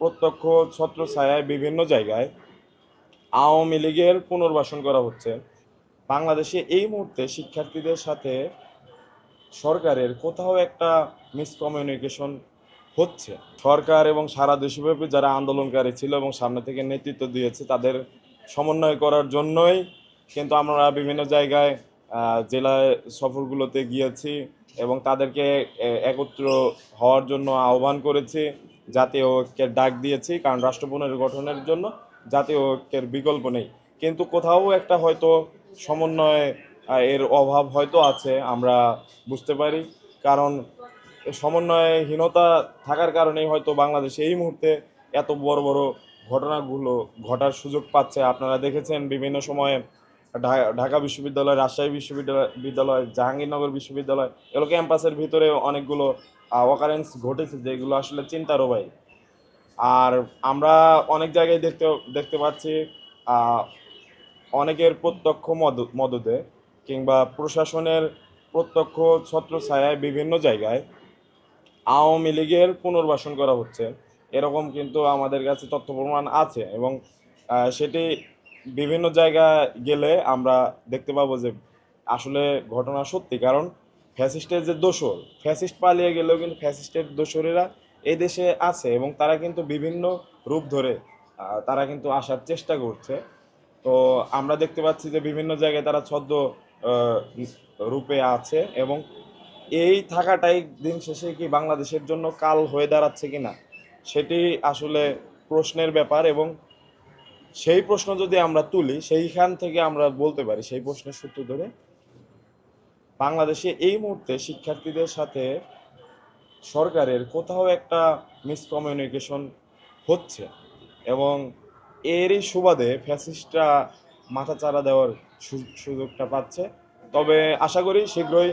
প্রত্যক্ষ ছত্রছায়ায় বিভিন্ন জায়গায় আওয়ামী লীগের পুনর্বাসন করা হচ্ছে। বাংলাদেশে এই মুহূর্তে শিক্ষার্থীদের সাথে সরকারের কোথাও একটা মিসকমিউনিকেশন হচ্ছে। সরকার এবং সারা দেশব্যাপী যারা আন্দোলনকারী ছিল এবং সামনে থেকে নেতৃত্ব দিয়েছে, তাদের সমন্বয় করার জন্যই কিন্তু আমরা বিভিন্ন জায়গায় জেলায় সফরগুলোতে গিয়েছি এবং তাদেরকে একত্র হওয়ার জন্য আহ্বান করেছি। জাতীয় ঐক্যের ডাক দিয়েছি, কারণ রাষ্ট্র পুনর্গঠনের জন্য জাতীয় ঐক্যের বিকল্প নেই। কিন্তু কোথাও একটা হয়তো সমন্বয় এর অভাব হয়তো আছে, আমরা বুঝতে পারি। কারণ সমন্বয়হীনতা থাকার কারণেই হয়তো বাংলাদেশে এই মুহূর্তে এত বড় বড় ঘটনাগুলো ঘটার সুযোগ পাচ্ছে। আপনারা দেখেছেন বিভিন্ন সময়ে ঢাকা বিশ্ববিদ্যালয়, রাজশাহী বিশ্ববিদ্যালয় বিদ্যালয় জাহাঙ্গীরনগর বিশ্ববিদ্যালয়, এগুলো ক্যাম্পাসের ভিতরে অনেকগুলো অকারেন্স ঘটেছে যেগুলো আসলে চিন্তারও বাইরে আর আমরা অনেক জায়গায় দেখতে দেখতে পাচ্ছি অনেকের প্রত্যক্ষ মদ মদতে কিংবা প্রশাসনের প্রত্যক্ষ ছত্রছায়ায় বিভিন্ন জায়গায় আওয়ামী লীগের পুনর্বাসন করা হচ্ছে। এরকম কিন্তু আমাদের কাছে তথ্য প্রমাণ আছে এবং সেটি বিভিন্ন জায়গায় গেলে আমরা দেখতে পাবো যে আসলে ঘটনা সত্যি, কারণ ফ্যাসিস্টের যে দোসর, ফ্যাসিস্ট পালিয়ে গেলেও কিন্তু ফ্যাসিস্টের দোসরেরা এই দেশে আছে এবং তারা কিন্তু বিভিন্ন রূপ ধরে তারা কিন্তু আসার চেষ্টা করছে। তো আমরা দেখতে পাচ্ছি যে বিভিন্ন জায়গায় তারা ছদ্ম রূপে আছে এবং এই থাকাটাই দিন শেষে কি বাংলাদেশের জন্য কাল হয়ে দাঁড়াচ্ছে কিনা, সেটি আসলে প্রশ্নের ব্যাপার এবং সেই প্রশ্ন যদি আমরা তুলি, সেইখান থেকে আমরা বলতে পারি, সেই প্রশ্নের সূত্র ধরে বাংলাদেশে এই মুহূর্তে শিক্ষার্থীদের সাথে সরকারের কোথাও একটা মিসকমিউনিকেশন হচ্ছে এবং এরই সুবাদে ফ্যাসিস্টরা মাথাচাড়া দেওয়ার সুযোগটা পাচ্ছে। তবে আশা করি শীঘ্রই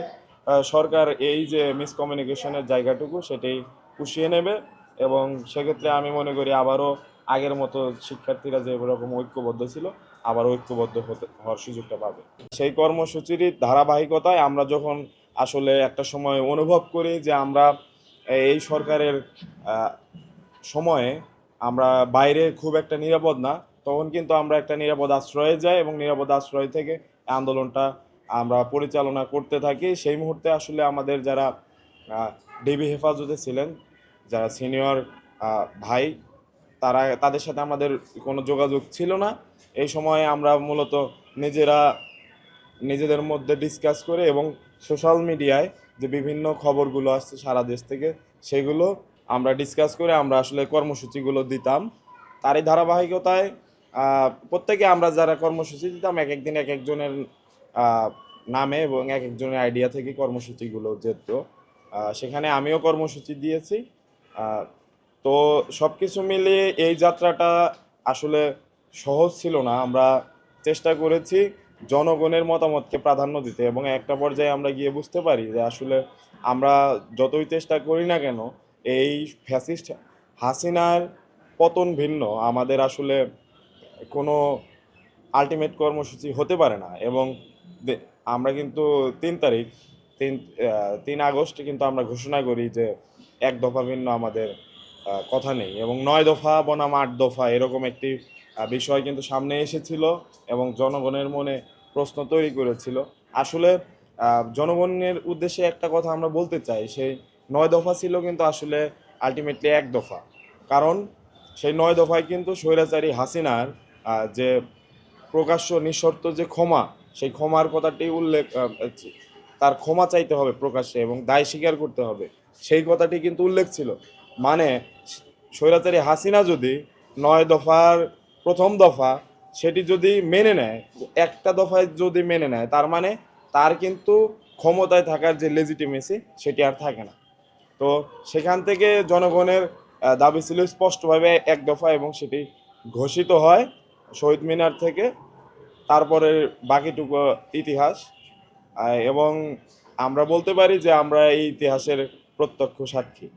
সরকার এই যে মিসকমিউনিকেশনের জায়গাটুকু সেটি পুষিয়ে নেবে এবং সেক্ষেত্রে আমি মনে করি আবারও আগের মতো শিক্ষার্থীরা যে রকম ঐক্যবদ্ধ ছিল, আবার ঐক্যবদ্ধ হতে, হওয়ার সুযোগটা পাবে। সেই কর্মসূচির ধারাবাহিকতায় আমরা যখন আসলে একটা সময় অনুভব করি যে আমরা এই সরকারের সময়ে আমরা বাইরে খুব একটা নিরাপদ না, তখন কিন্তু আমরা একটা নিরাপদ আশ্রয়ে যাই এবং নিরাপদ আশ্রয় থেকে আন্দোলনটা আমরা পরিচালনা করতে থাকি। সেই মুহূর্তে আসলে আমাদের যারা ডিবি হেফাজতে ছিলেন, যারা সিনিয়র ভাই তারা, তাদের সাথে আমাদের কোনো যোগাযোগ ছিল না। এই সময়ে আমরা মূলত নিজেরা, নিজেদের মধ্যে ডিসকাস করে এবং সোশ্যাল মিডিয়ায় যে বিভিন্ন খবরগুলো আসছে সারা দেশ থেকে, সেগুলো আমরা ডিসকাস করে আমরা আসলে কর্মসূচিগুলো দিতাম। তারই ধারাবাহিকতায় প্রত্যেকে আমরা যারা কর্মসূচি দিতাম, এক একদিন এক একজনের নামে এবং এক একজনের আইডিয়া থেকে কর্মসূচিগুলো যেত। সেখানে আমিও কর্মসূচি দিয়েছি। তো সব কিছু মিলিয়ে এই যাত্রাটা আসলে সহজ ছিল না। আমরা চেষ্টা করেছি জনগণের মতামতকে প্রাধান্য দিতে এবং একটা পর্যায়ে আমরা গিয়ে বুঝতে পারি যে আসলে আমরা যতই চেষ্টা করি না কেন, এই ফ্যাসিস্ট হাসিনার পতন ভিন্ন। আমাদের আসলে কোনো আলটিমেট কর্মসূচি হতে পারে না এবং আমরা কিন্তু তিন তারিখ, তিন তিন আগস্ট কিন্তু আমরা ঘোষণা করি যে এক দফা ভিন্ন আমাদের কথা নেই। এবং নয় দফা, বনাম আট দফা এরকম একটি বিষয় কিন্তু সামনে এসেছিল এবং জনগণের মনে প্রশ্ন তৈরি করেছিল। আসলে জনগণের উদ্দেশ্যে একটা কথা আমরা বলতে চাই, সেই নয় দফা ছিল কিন্তু আসলে আলটিমেটলি এক দফা। কারণ সেই নয় দফায় কিন্তু স্বৈরাচারী হাসিনার যে প্রকাশ্য নিঃশর্ত যে ক্ষমা, সেই ক্ষমার কথাটি উল্লেখ তার ক্ষমা চাইতে হবে প্রকাশ্যে এবং দায় স্বীকার করতে হবে। সেই কথাটি কিন্তু উল্লেখ ছিল। মানে স্বৈরাচারী হাসিনা যদি নয় দফার প্রথম দফা সেটি যদি মেনে নেয়, একটা দফায় যদি মেনে নেয়, তার মানে তার কিন্তু ক্ষমতায় থাকার যে লেজিটিমেসি সেটি আর থাকে না। তো সেখান থেকে জনগণের দাবি ছিল স্পষ্টভাবে এক দফা এবং সেটি ঘোষিত হয় শহীদ মিনার থেকে। তারপরে বাকিটুকু ইতিহাস এবং আমরা বলতে পারি যে আমরা এই ইতিহাসের প্রত্যক্ষ সাক্ষী।